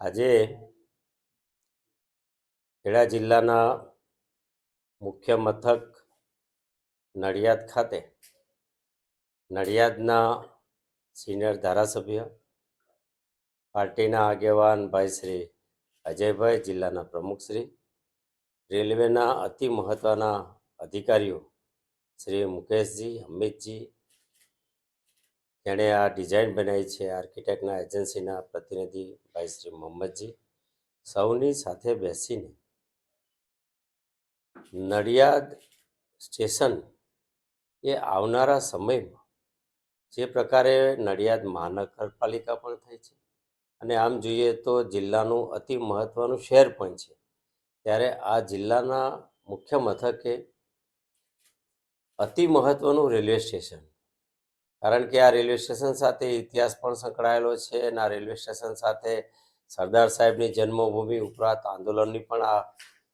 આજે ખેડા જિલ્લાના મુખ્ય મથક નડિયાદ ખાતે, નડિયાદના સિનિયર ધારાસભ્ય, પાર્ટીના આગેવાન ભાઈ શ્રી અજયભાઈ જિલ્લાના પ્રમુખશ્રી રેલવેના અતિ મહત્ત્વના અધિકારીઓ શ્રી મુકેશજી અમિતજી જેણે આ ડિઝાઇન બનાવી છે આર્કિટેક્ટના એજન્સીના પ્રતિનિધિ ભાઈ શ્રી મોહમ્મદજી. સૌની સાથે બેસીને નડિયાદ સ્ટેશન એ આવનારા સમયમાં જે પ્રકારે નડિયાદ મહાનગરપાલિકા પણ થઈ છે અને આમ જોઈએ તો જિલ્લાનું અતિ મહત્ત્વનું શહેર પણ છે. ત્યારે આ જિલ્લાના મુખ્ય મથકે અતિ મહત્ત્વનું રેલવે સ્ટેશન કારણ કે આ રેલવે સ્ટેશન સાથે ઇતિહાસ પણ સંકળાયેલો છે અને આ રેલવે સ્ટેશન સાથે સરદાર સાહેબની જન્મભૂમિ ઉપરાંત આંદોલનની પણ આ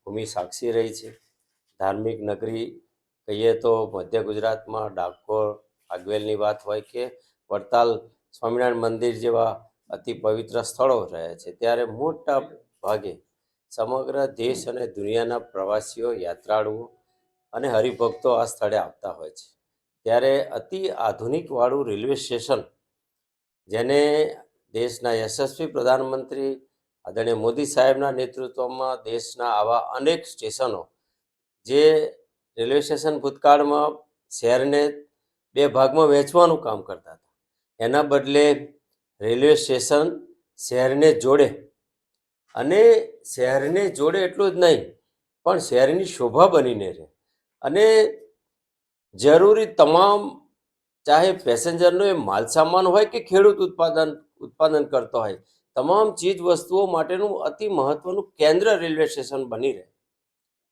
ભૂમિ સાક્ષી રહી છે. ધાર્મિક નગરી કહીએ તો મધ્ય ગુજરાતમાં ડાકોર, આગવેલની વાત હોય કે વડતાલ સ્વામિનારાયણ મંદિર જેવા અતિ પવિત્ર સ્થળો રહ્યા છે. ત્યારે મોટા ભાગે સમગ્ર દેશ અને દુનિયાના પ્રવાસીઓ યાત્રાળુઓ અને હરિભક્તો આ સ્થળે આવતા હોય છે. ત્યારે અતિ આધુનિકવાળું રેલવે સ્ટેશન, જેને દેશના યશસ્વી પ્રધાનમંત્રી આદરણીય મોદી સાહેબના નેતૃત્વમાં દેશના આવા અનેક સ્ટેશનો, જે રેલવે સ્ટેશન ભૂતકાળમાં શહેરને બે ભાગમાં વહેંચવાનું કામ કરતા હતા. એના બદલે રેલવે સ્ટેશન શહેરને જોડે, અને શહેરને જોડે એટલું જ નહીં, પણ શહેરની શોભા બનીને રહે. અને જરૂરી તમામ, ચાહે પેસેન્જરનો એ માલસામાન હોય કે ખેડૂત ઉત્પાદન ઉત્પાદન કરતો હોય, તમામ ચીજ વસ્તુઓ માટેનું અતિ મહત્વનું કેન્દ્ર રેલવે સ્ટેશન બની રહે.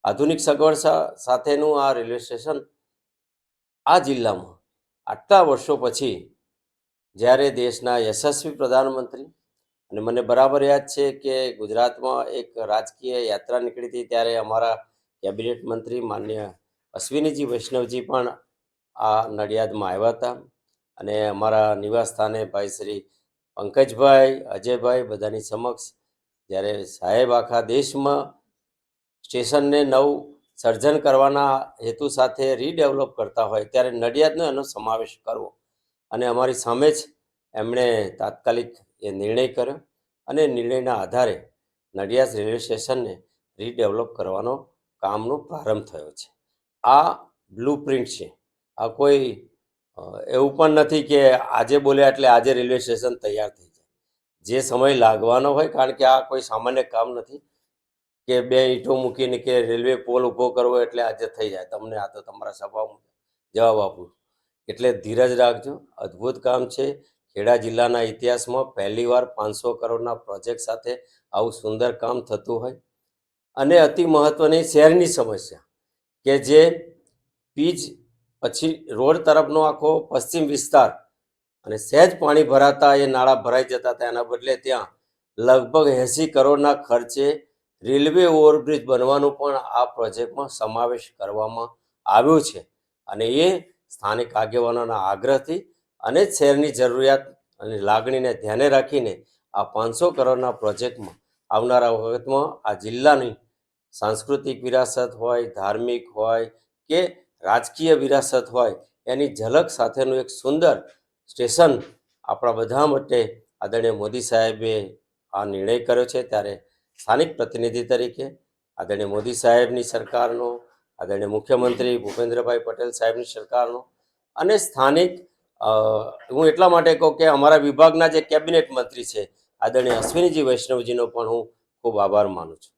આધુનિક સગવડ સાથેનું આ રેલવે સ્ટેશન આ જિલ્લામાં આટલા વર્ષો પછી જ્યારે દેશના યશસ્વી પ્રધાનમંત્રી, અને મને બરાબર યાદ છે કે ગુજરાતમાં એક રાજકીય યાત્રા નીકળી હતી ત્યારે અમારા કેબિનેટ મંત્રી માન્ય અશ્વિનીજી, વૈષ્ણવજી પણ આ નડિયાદમાં આવ્યા હતા અને અમારા નિવાસ સ્થાને ભાઈ શ્રી પંકજભાઈ, અજયભાઈ બધાની સમક્ષ જ્યારે સાહેબ આખા દેશમાં સ્ટેશનને નવું સર્જન કરવાના હેતુ સાથે રીડેવલપ કરતા હોય ત્યારે નડિયાદનો એનો સમાવેશ કરવો અને અમારી સામે જ એમણે તાત્કાલિક એ નિર્ણય કર્યો અને નિર્ણયના આધારે નડિયાદ રેલવે સ્ટેશનને રીડેવલપ કરવાનો કામનો પ્રારંભ થયો છે. આ બ્લુ પ્રિન્ટ છે. આ કોઈ એવું પણ નથી કે આજે બોલ્યા એટલે આજે રેલવે સ્ટેશન તૈયાર થઈ જાય. જે સમય લાગવાનો હોય, કારણ કે આ કોઈ સામાન્ય કામ નથી કે બે ઈંટો મૂકીને કે રેલવે પોલ ઊભો કરવો એટલે આજે થઈ જાય. તમને આ તો તમારા સભામાં જવાબ આપું એટલે ધીરજ રાખજો. અદ્ભુત કામ છે. ખેડા જિલ્લાના ઇતિહાસમાં પહેલીવાર પાંચસો કરોડના પ્રોજેક્ટ સાથે આવું સુંદર કામ થતું હોય. અને અતિ મહત્ત્વની શહેરની સમસ્યા. કે જે પીચ પછી રોડ તરફનો આખો પશ્ચિમ વિસ્તાર અને સહેજ પાણી ભરાતા એ નાળા ભરાઈ જતા હતા. એના બદલે ત્યાં લગભગ એંસી કરોડના ખર્ચે રેલવે ઓવરબ્રિજ બનવાનું પણ આ પ્રોજેક્ટમાં સમાવેશ કરવામાં આવ્યો છે. અને એ સ્થાનિક આગેવાનોના આગ્રહથી અને શહેરની જરૂરિયાત અને લાગણીને ધ્યાને રાખીને આ પાંચસો કરોડના પ્રોજેક્ટમાં આવનારા વખતમાં આ જિલ્લાની સાંસ્કૃતિક વિરાસત હોય, ધાર્મિક હોય કે રાજકીય વિરાસત હોય, એની ઝલક સાથેનું એક સુંદર સ્ટેશન આપણા બધા માટે આદરણીય મોદી સાહેબે આ નિર્ણય કર્યો છે. ત્યારે સ્થાનિક પ્રતિનિધિ તરીકે આદરણીય મોદી સાહેબની સરકારનો, આદરણીય મુખ્યમંત્રી ભૂપેન્દ્રભાઈ પટેલ સાહેબની સરકારનો અને સ્થાનિક હું એટલા માટે કહું કે અમારા વિભાગના જે કેબિનેટ મંત્રી છે, આદરણીય અશ્વિનીજી વૈષ્ણવજીનો પણ હું ખૂબ આભાર માનું છું.